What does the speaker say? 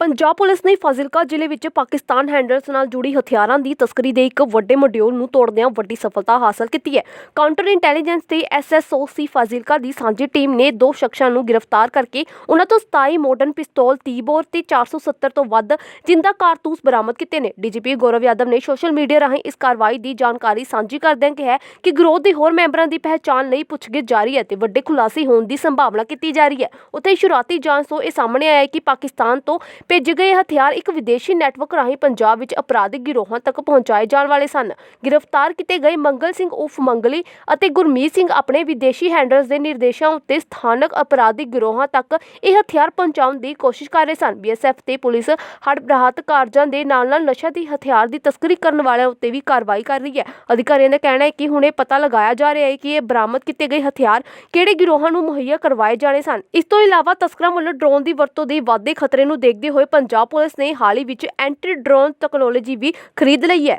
Punjab police ਨੇ ਫਾਜ਼ਿਲਕਾ ਜ਼ਿਲ੍ਹੇ ਵਿੱਚ ਪਾਕਿਸਤਾਨ ਹੈਂਡਲਰਸ ਨਾਲ ਜੁੜੀ ਹਥਿਆਰਾਂ ਦੀ ਤਸਕਰੀ ਦੇ ਇੱਕ ਵੱਡੇ ਮੋਡਿਊਲ ਨੂੰ ਤੋੜਦਿਆਂ ਵੱਡੀ ਸਫਲਤਾ ਹਾਸਲ ਕੀਤੀ ਹੈ। ਕਾਊਂਟਰ ਇੰਟੈਲੀਜੈਂਸ ਤੇ ਐਸਐਸਓਸੀ ਫਾਜ਼ਿਲਕਾ ਦੀ ਸਾਂਝੀ ਟੀਮ ਨੇ ਦੋ ਸ਼ਖਸਾਂ ਨੂੰ ਗ੍ਰਿਫਤਾਰ ਕਰਕੇ ਉਹਨਾਂ ਤੋਂ 27 ਮਾਡਰਨ ਪਿਸਤੌਲ 30 ਬੋਰ ਤੇ 470 ਤੋਂ ਵੱਧ ਜਿੰਦਾ ਕਾਰਤੂਸ ਬਰਾਮਦ ਕੀਤੇ ਨੇ। ਡੀਜੀਪੀ ਗੌਰਵ ਯਾਦਵ ਨੇ ਸੋਸ਼ਲ ਮੀਡੀਆ ਰਾਹੀਂ ਇਸ ਕਾਰਵਾਈ ਦੀ ਜਾਣਕਾਰੀ ਸਾਂਝੀ ਕਰਦਿਆਂ ਕਿਹਾ ਕਿ ਗਰੋਹ ਦੇ ਹੋਰ ਮੈਂਬਰਾਂ ਦੀ ਪਹਿਚਾਣ ਲਈ ਪੁੱਛਗਿੱਛ ਜਾਰੀ ਹੈ ਤੇ ਵੱਡੇ ਖੁਲਾਸੇ ਹੋਣ ਦੀ ਸੰਭਾਵਨਾ ਕੀਤੀ ਜਾ ਰਹੀ ਹੈ। ਉੱਥੇ ਸ਼ੁਰੂਆਤੀ ਜਾਂਚ ਤੋਂ ਇਹ ਸਾਹਮਣੇ ਆਇਆ ਹੈ ਕਿ ਪਾਕਿਸਤਾਨ ਤੋਂ ਭੇਜੇ ਗਏ ਹਥਿਆਰ ਇੱਕ ਵਿਦੇਸ਼ੀ ਨੈਟਵਰਕ ਰਾਹੀਂ ਪੰਜਾਬ ਵਿੱਚ ਅਪਰਾਧਿਕ ਗਿਰੋਹਾਂ ਤੱਕ ਪਹੁੰਚਾਏ ਜਾਣ ਵਾਲੇ ਸਨ। ਗ੍ਰਿਫਤਾਰ ਕੀਤੇ ਗਏ ਮੰਗਲ ਸਿੰਘ ਉਫ ਮੰਗਲੀ ਅਤੇ ਗੁਰਮੀਤ ਸਿੰਘ ਆਪਣੇ ਵਿਦੇਸ਼ੀ ਹੈਂਡਲਰਸ ਦੇ ਨਿਰਦੇਸ਼ਾਂ ਉੱਤੇ ਸਥਾਨਕ ਅਪਰਾਧਿਕ ਗਿਰੋਹਾਂ ਤੱਕ ਇਹ ਹਥਿਆਰ ਪਹੁੰਚਾਉਣ ਦੀ ਕੋਸ਼ਿਸ਼ ਕਰ ਰਹੇ ਸਨ। ਬੀਐਸਐਫ ਤੇ ਪੁਲਿਸ ਹੜਪ ਰਾਹਤ ਕਾਰਜਾਂ ਦੇ ਨਾਲ ਨਾਲ ਨਸ਼ਾ ਦੀ ਹਥਿਆਰ ਦੀ ਤਸਕਰੀ ਕਰਨ ਵਾਲਿਆਂ ਉੱਤੇ ਵੀ ਕਾਰਵਾਈ ਕਰ ਰਹੀ ਹੈ। ਅਧਿਕਾਰੀਆਂ ਦਾ ਕਹਿਣਾ ਹੈ ਕਿ ਹੁਣੇ ਪਤਾ ਲਗਾਇਆ ਜਾ ਰਿਹਾ ਹੈ ਕਿ ਇਹ ਬਰਾਮਦ ਕੀਤੇ ਗਏ ਹਥਿਆਰ ਕਿਹੜੇ ਗਿਰੋਹਾਂ ਨੂੰ ਮੁਹੱਈਆ ਕਰਵਾਏ ਜਾਣੇ ਸਨ। ਇਸ ਤੋਂ ਇਲਾਵਾ ਤਸਕਰਾਂ ਵੱਲੋਂ ਡਰੋਨ ਦੀ ਵਰਤੋਂ ਦੇ ਵਾਧੇ ਖਤਰੇ ਨੂੰ ਦੇਖਦੇ ਹੋਏ ਪੰਜਾਬ ਪੁਲਿਸ ਨੇ ਹਾਲ ਹੀ ਵਿੱਚ ਐਂਟੀ ਡਰੋਨ ਤਕਨਾਲੋਜੀ ਵੀ ਖਰੀਦ ਲਈ ਹੈ।